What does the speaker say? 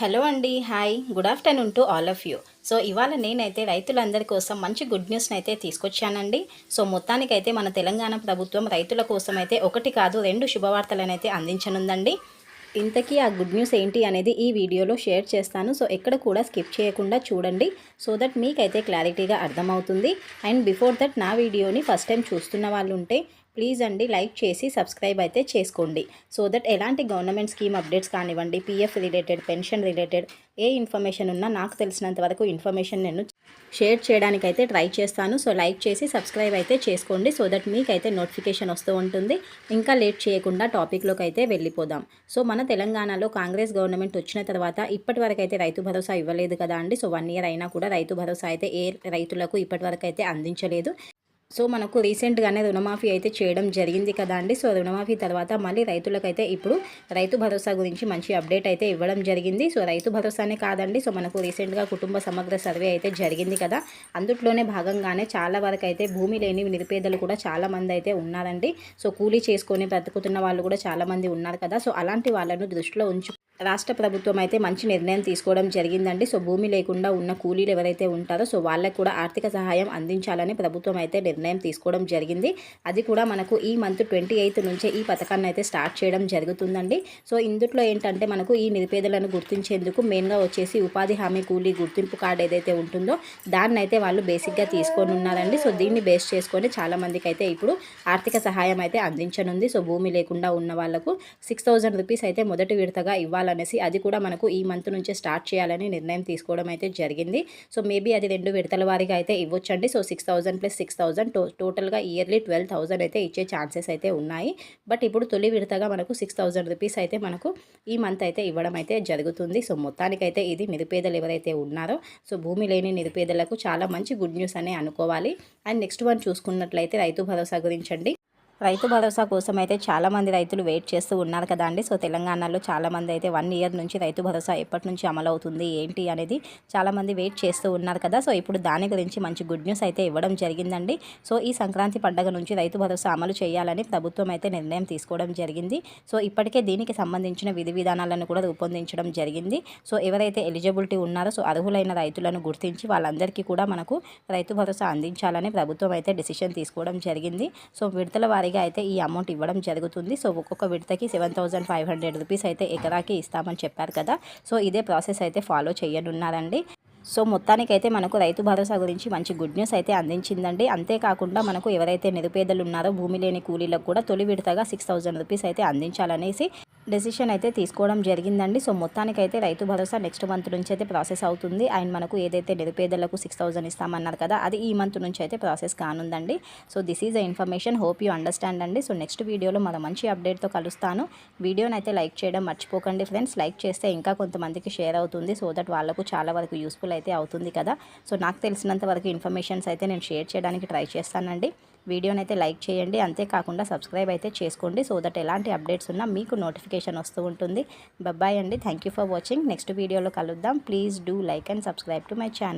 Hello అండి hi. Good afternoon to all of you. So ఇవాళ నేనైతే రైతులందరి కోసం మంచి గుడ్ న్యూస్ని అయితే తీసుకొచ్చానండి. సో మొత్తానికైతే మన తెలంగాణ ప్రభుత్వం రైతుల కోసం అయితే ఒకటి కాదు రెండు శుభవార్తలనైతే అందించనుందండి. ఇంతకీ ఆ గుడ్ న్యూస్ ఏంటి అనేది ఈ వీడియోలో షేర్ చేస్తాను. సో ఎక్కడ కూడా స్కిప్ చేయకుండా చూడండి. సో దట్ మీకైతే క్లారిటీగా అర్థమవుతుంది. అండ్ బిఫోర్ దట్ నా వీడియోని ఫస్ట్ టైం చూస్తున్న వాళ్ళు ఉంటే ప్లీజ్ అండి లైక్ చేసి సబ్స్క్రైబ్ అయితే చేసుకోండి. సో దట్ ఎలాంటి గవర్నమెంట్ స్కీమ్ అప్డేట్స్ కానివ్వండి పీఎఫ్ రిలేటెడ్ పెన్షన్ రిలేటెడ్ ఏ ఇన్ఫర్మేషన్ ఉన్నా నాకు తెలిసినంత వరకు ఇన్ఫర్మేషన్ నేను షేర్ చేయడానికి అయితే ట్రై చేస్తాను. సో లైక్ చేసి సబ్స్క్రైబ్ అయితే చేసుకోండి. సో దట్ మీకైతే నోటిఫికేషన్ వస్తూ ఉంటుంది. ఇంకా లేట్ చేయకుండా టాపిక్లోకి అయితే వెళ్ళిపోదాం. సో మన తెలంగాణలో కాంగ్రెస్ గవర్నమెంట్ వచ్చిన తర్వాత ఇప్పటి వరకు అయితే రైతు భరోసా ఇవ్వలేదు కదా అండి. సో వన్ ఇయర్ అయినా కూడా రైతు భరోసా అయితే ఏ రైతులకు ఇప్పటి వరకు అయితే అందించలేదు. సో మనకు రీసెంట్గానే రుణమాఫీ అయితే చేయడం జరిగింది కదా అండి. సో రుణమాఫీ తర్వాత మళ్ళీ రైతులకైతే ఇప్పుడు రైతు భరోసా గురించి మంచి అప్డేట్ అయితే ఇవ్వడం జరిగింది. సో రైతు భరోసానే కాదండి. సో మనకు రీసెంట్గా కుటుంబ సమగ్ర సర్వే అయితే జరిగింది కదా. అందుట్లోనే భాగంగానే చాలా వరకు అయితే భూమి లేని నిరుపేదలు కూడా చాలా మంది అయితే ఉన్నారండి. సో కూలీ చేసుకొని బ్రతుకుతున్న వాళ్ళు కూడా చాలామంది ఉన్నారు కదా. సో అలాంటి వాళ్ళను దృష్టిలో ఉంచు రాష్ట్ర ప్రభుత్వం అయితే మంచి నిర్ణయం తీసుకోవడం జరిగిందండి. సో భూమి లేకుండా ఉన్న కూలీలు ఎవరైతే ఉంటారో సో వాళ్ళకు కూడా ఆర్థిక సహాయం అందించాలని ప్రభుత్వం అయితే నిర్ణయం తీసుకోవడం జరిగింది. అది కూడా మనకు ఈ మంత్ ట్వంటీ ఎయిత్ నుంచే ఈ పథకాన్ని అయితే స్టార్ట్ చేయడం జరుగుతుందండి. సో ఇందులో ఏంటంటే మనకు ఈ నిరుపేదలను గుర్తించేందుకు మెయిన్గా వచ్చేసి ఉపాధి హామీ కూలీ గుర్తింపు కార్డు ఏదైతే ఉంటుందో దాన్ని అయితే వాళ్ళు బేసిక్గా తీసుకొని ఉన్నారండి. సో దీన్ని బేస్ చేసుకొని చాలామందికి అయితే ఇప్పుడు ఆర్థిక సహాయం అయితే అందించనుంది. సో భూమి లేకుండా ఉన్న వాళ్ళకు సిక్స్ థౌజండ్ రూపీస్ అయితే మొదటి విడతగా ఇవ్వాలి ఇవ్వాలనేసి అది కూడా మనకు ఈ మంత్ నుంచే స్టార్ట్ చేయాలని నిర్ణయం తీసుకోవడం అయితే జరిగింది. సో మేబీ అది రెండు విడతల వారిగా అయితే ఇవ్వచ్చండి. So six thousand plus six thousand to టోటల్గా ఇయర్లీ ట్వెల్వ్ థౌసండ్ అయితే ఇచ్చే ఛాన్సెస్ అయితే ఉన్నాయి. బట్ ఇప్పుడు తొలి విడతగా మనకు సిక్స్ థౌసండ్ రూపీస్ అయితే మనకు ఈ మంత్ అయితే ఇవ్వడం అయితే జరుగుతుంది. సో మొత్తానికైతే ఇది నిరుపేదలు ఎవరైతే ఉన్నారో సో భూమి లేని నిరుపేదలకు చాలా మంచి గుడ్ న్యూస్ అనే అనుకోవాలి. అండ్ నెక్స్ట్ వన్ చూసుకున్నట్లయితే రైతు భరోసా గురించండి రైతు భరోసా కోసం అయితే చాలామంది రైతులు వెయిట్ చేస్తూ ఉన్నారు కదా అండి. సో తెలంగాణలో చాలామంది అయితే వన్ ఇయర్ నుంచి రైతు భరోసా ఎప్పటి నుంచి అమలవుతుంది ఏంటి అనేది చాలామంది వెయిట్ చేస్తూ ఉన్నారు కదా. సో ఇప్పుడు దాని గురించి మంచి గుడ్ న్యూస్ అయితే ఇవ్వడం జరిగిందండి. సో ఈ సంక్రాంతి పండుగ నుంచి రైతు భరోసా అమలు చేయాలని ప్రభుత్వం అయితే నిర్ణయం తీసుకోవడం జరిగింది. సో ఇప్పటికే దీనికి సంబంధించిన విధి విధానాలను కూడా రూపొందించడం జరిగింది. సో ఎవరైతే ఎలిజిబిలిటీ ఉన్నారో సో అర్హులైన రైతులను గుర్తించి వాళ్ళందరికీ కూడా మనకు రైతు భరోసా అందించాలని ప్రభుత్వం అయితే డిసిషన్ తీసుకోవడం జరిగింది. సో విడతల వారీగా అయితే ఈ అమౌంట్ ఇవ్వడం జరుగుతుంది. సో ఒక్కొక్క విడతకి seven thousand five hundred rupees అయితే ఎకరాకి ఇస్తామని చెప్పారు కదా. సో ఇదే ప్రాసెస్ అయితే ఫాలో చేయనున్నారండి. సో మొత్తానికైతే మనకు రైతు భరోసా గురించి మంచి గుడ్ న్యూస్ అయితే అందించిందండి. అంతేకాకుండా మనకు ఎవరైతే నిరుపేదలు ఉన్నారో భూమి లేని కూలీలకు కూడా తొలి విడతగా సిక్స్ థౌసండ్ రూపీస్ అయితే అందించాలనేసి డెసిషన్ అయితే తీసుకోవడం జరిగిందండి. సో మొత్తానికైతే రైతు భరోసా నెక్స్ట్ మంత్ నుంచి అయితే ప్రాసెస్ అవుతుంది. అండ్ మనకు ఏదైతే నిరుపేదలకు సిక్స్ థౌసండ్ ఇస్తామన్నారు కదా అది ఈ మంత్ నుంచి అయితే process కానుందండి. So this is the information hope you understand అండి. సో నెక్స్ట్ వీడియోలో మన మంచి అప్డేట్తో కలుస్తాను. వీడియోని అయితే లైక్ చేయడం మర్చిపోకండి ఫ్రెండ్స్ లైక్ చేస్తే ఇంకా కొంతమందికి షేర్ అవుతుంది. సో దట్ వాళ్ళకు చాలా వరకు యూస్ఫుల్ అయితే అవుతుంది కదా. సో నాకు తెలిసినంత వరకు ఇన్ఫర్మేషన్స్ అయితే నేను షేర్ చేయడానికి ట్రై చేస్తానండి. వీడియోని అయితే లైక్ చేయండి. అంతేకాకుండా సబ్స్క్రైబ్ అయితే చేసుకోండి. సో దట్ ఎలాంటి అప్డేట్స్ ఉన్నా మీకు నోటిఫికేషన్ వస్తూ ఉంటుంది. బాయ్ అండి. Thank for watching. నెక్స్ట్ వీడియోలో కలుద్దాం. Please do like and subscribe to my channel.